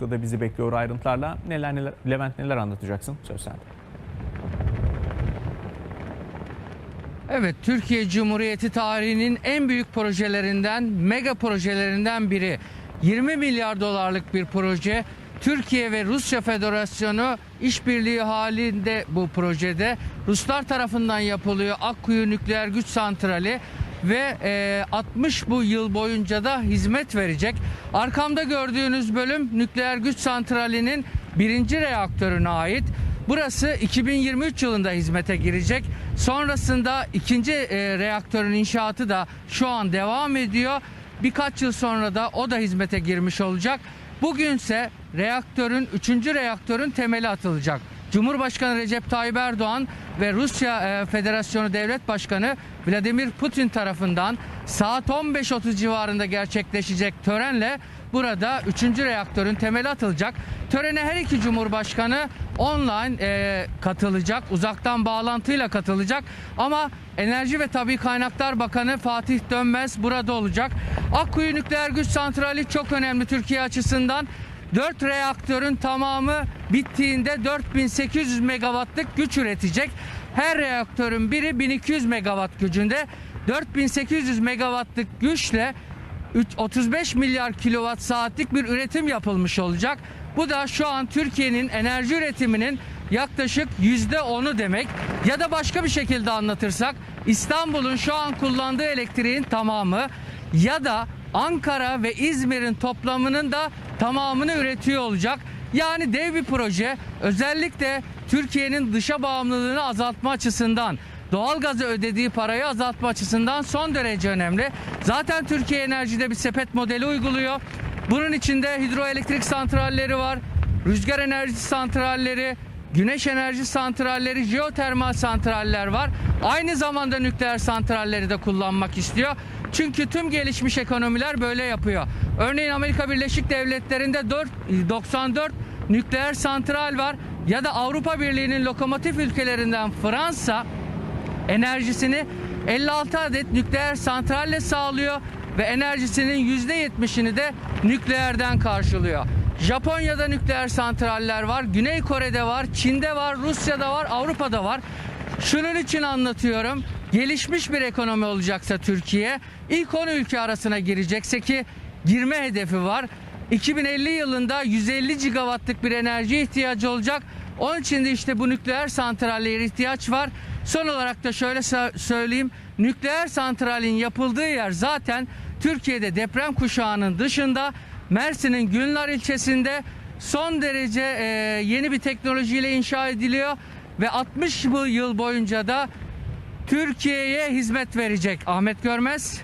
da bizi bekliyor ayrıntılarla. Neler neler Levent neler anlatacaksın? Söz sende. Evet, Türkiye Cumhuriyeti tarihinin en büyük projelerinden, mega projelerinden biri. 20 milyar dolarlık bir proje. Türkiye ve Rusya Federasyonu işbirliği halinde bu projede. Ruslar tarafından yapılıyor Akkuyu Nükleer Güç Santrali ve e, 60 bu yıl boyunca da hizmet verecek. Arkamda gördüğünüz bölüm nükleer güç santralinin birinci reaktörüne ait. Burası 2023 yılında hizmete girecek. Sonrasında ikinci e, reaktörün inşaatı da şu an devam ediyor. Birkaç yıl sonra da o da hizmete girmiş olacak. Bugünse reaktörün, üçüncü reaktörün temeli atılacak. Cumhurbaşkanı Recep Tayyip Erdoğan ve Rusya e, Federasyonu Devlet Başkanı Vladimir Putin tarafından saat 15.30 civarında gerçekleşecek törenle burada 3. reaktörün temeli atılacak. Törene her iki cumhurbaşkanı online e, katılacak, uzaktan bağlantıyla katılacak ama Enerji ve Tabi Kaynaklar Bakanı Fatih Dönmez burada olacak. Akkuyu Nükleer Güç Santrali çok önemli Türkiye açısından. 4 reaktörün tamamı bittiğinde 4800 megawattlık güç üretecek. Her reaktörün biri 1200 megawatt gücünde. 4800 megawattlık güçle üç- 35 milyar kilowatt saatlik bir üretim yapılmış olacak. Bu da şu an Türkiye'nin enerji üretiminin yaklaşık yüzde onu demek. Ya da başka bir şekilde anlatırsak İstanbul'un şu an kullandığı elektriğin tamamı ya da Ankara ve İzmir'in toplamının da tamamını üretiyor olacak. Yani dev bir proje özellikle Türkiye'nin dışa bağımlılığını azaltma açısından doğalgaza ödediği parayı azaltma açısından son derece önemli. Zaten Türkiye Enerji'de bir sepet modeli uyguluyor. Bunun içinde hidroelektrik santralleri var, rüzgar enerji santralleri, güneş enerji santralleri, jeotermal santraller var. Aynı zamanda nükleer santralleri de kullanmak istiyor. Çünkü tüm gelişmiş ekonomiler böyle yapıyor. Örneğin Amerika Birleşik Devletleri'nde 4, 94 nükleer santral var ya da Avrupa Birliği'nin lokomotif ülkelerinden Fransa enerjisini 56 adet nükleer santralle sağlıyor ve enerjisinin %70'ini de nükleerden karşılıyor. Japonya'da nükleer santraller var, Güney Kore'de var, Çin'de var, Rusya'da var, Avrupa'da var. Şunun için anlatıyorum. Gelişmiş bir ekonomi olacaksa Türkiye, ilk 10 ülke arasına girecekse ki girme hedefi var. 2050 yılında 150 gigawattlık bir enerji ihtiyacı olacak. Onun için de işte bu nükleer santrallere ihtiyaç var. Son olarak da şöyle sö- söyleyeyim. Nükleer santralin yapıldığı yer zaten Türkiye'de deprem kuşağının dışında Mersin'in Gülnar ilçesinde son derece yeni bir teknolojiyle inşa ediliyor ve 60 yıl boyunca da Türkiye'ye hizmet verecek. Ahmet Görmez.